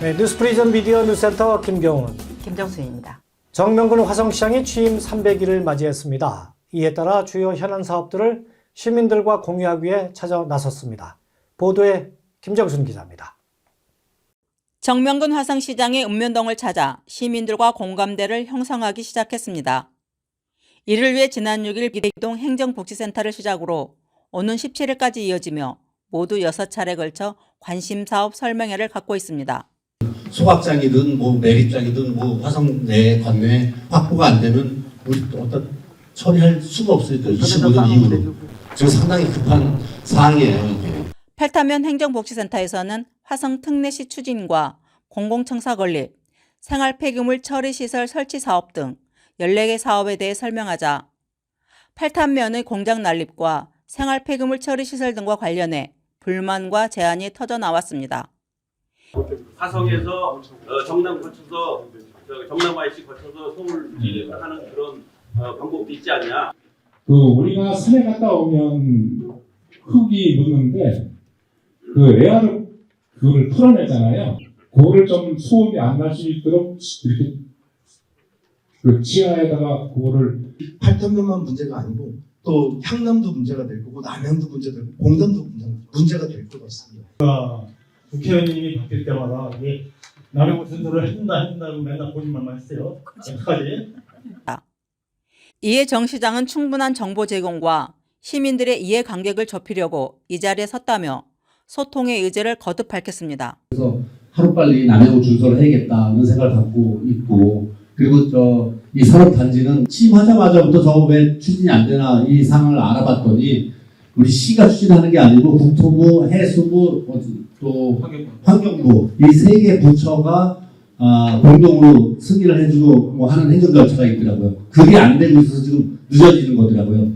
네, 뉴스프리전 미디어 뉴스센터 김경훈. 김정수입니다. 정명근 화성시장이 취임 300일을 맞이했습니다. 이에 따라 주요 현안 사업들을 시민들과 공유하기 위해 찾아 나섰습니다. 보도에 김정순 기자입니다. 정명근 화성시장이 읍면동을 찾아 시민들과 공감대를 형성하기 시작했습니다. 이를 위해 지난 6일 비대동 행정복지센터를 시작으로 오는 17일까지 이어지며 모두 6차례 걸쳐 관심사업 설명회를 갖고 있습니다. 소각장이든 뭐 매립장이든 뭐 화성 내 관내 확보가 안 되면 우리 또 어떤 처리할 수가 없으니까 25년 이후로 지금 상당히 급한 사항이에요. 이게. 팔타면 행정복지센터에서는 화성 특례시 추진과 공공청사 건립, 생활 폐기물 처리 시설 설치 사업 등 14개 사업에 대해 설명하자 팔탄면의 공장 난립과 생활 폐기물 처리 시설 등과 관련해 불만과 제안이 터져 나왔습니다. 화성에서 어, 정남 거쳐서 저 정남 IC 거쳐서 서울 하는 그런 어, 방법도 있지 않냐? 그 우리가 산에 갔다 오면 흙이 묻는데 그 에어를 그거를 풀어내잖아요. 그거를 좀 소음이 안 날 수 있도록 이렇게 그 지하에다가 그거를 팔탄면만 문제가 아니고 또 향남도 문제가 될 거고 남양도 문제가 될 거고 공단도 문제- 문제가 될 것 같습니다. 국회의원님이 바뀔 때마다 이게 남의 순서를 해준다 해준다고 맨날 거짓말만 했어요. 어떡하지? 이에 정 시장은 충분한 정보 제공과 시민들의 이해 간격을 좁히려고 이 자리에 섰다며 소통의 의지를 거듭 밝혔습니다. 하루빨리 남양을 준설을 해야겠다는 생각을 갖고 있고 그리고 저 이 산업 단지는 취임하자마자부터 저거 왜 추진이 안 되나 이 상황을 알아봤더니 우리 시가 추진하는 게 아니고 국토부, 해수부, 어디 또 환경부 이 세 개 부처가 아, 공동으로 승인을 해주고 뭐 하는 행정 절차가 있더라고요. 그게 안 되고 있어서 지금 늦어지는 거더라고요.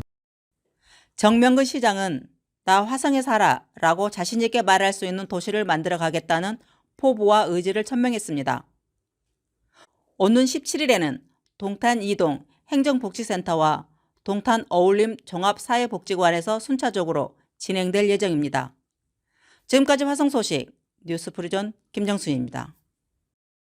정명근 시장은 나 화성에 살아 라고 자신있게 말할 수 있는 도시를 만들어 가겠다는 포부와 의지를 천명했습니다. 오는 17일에는 동탄 2동 행정복지센터와 동탄 어울림 종합사회복지관에서 순차적으로 진행될 예정입니다. 지금까지 화성 소식 뉴스 프리전 김정순입니다.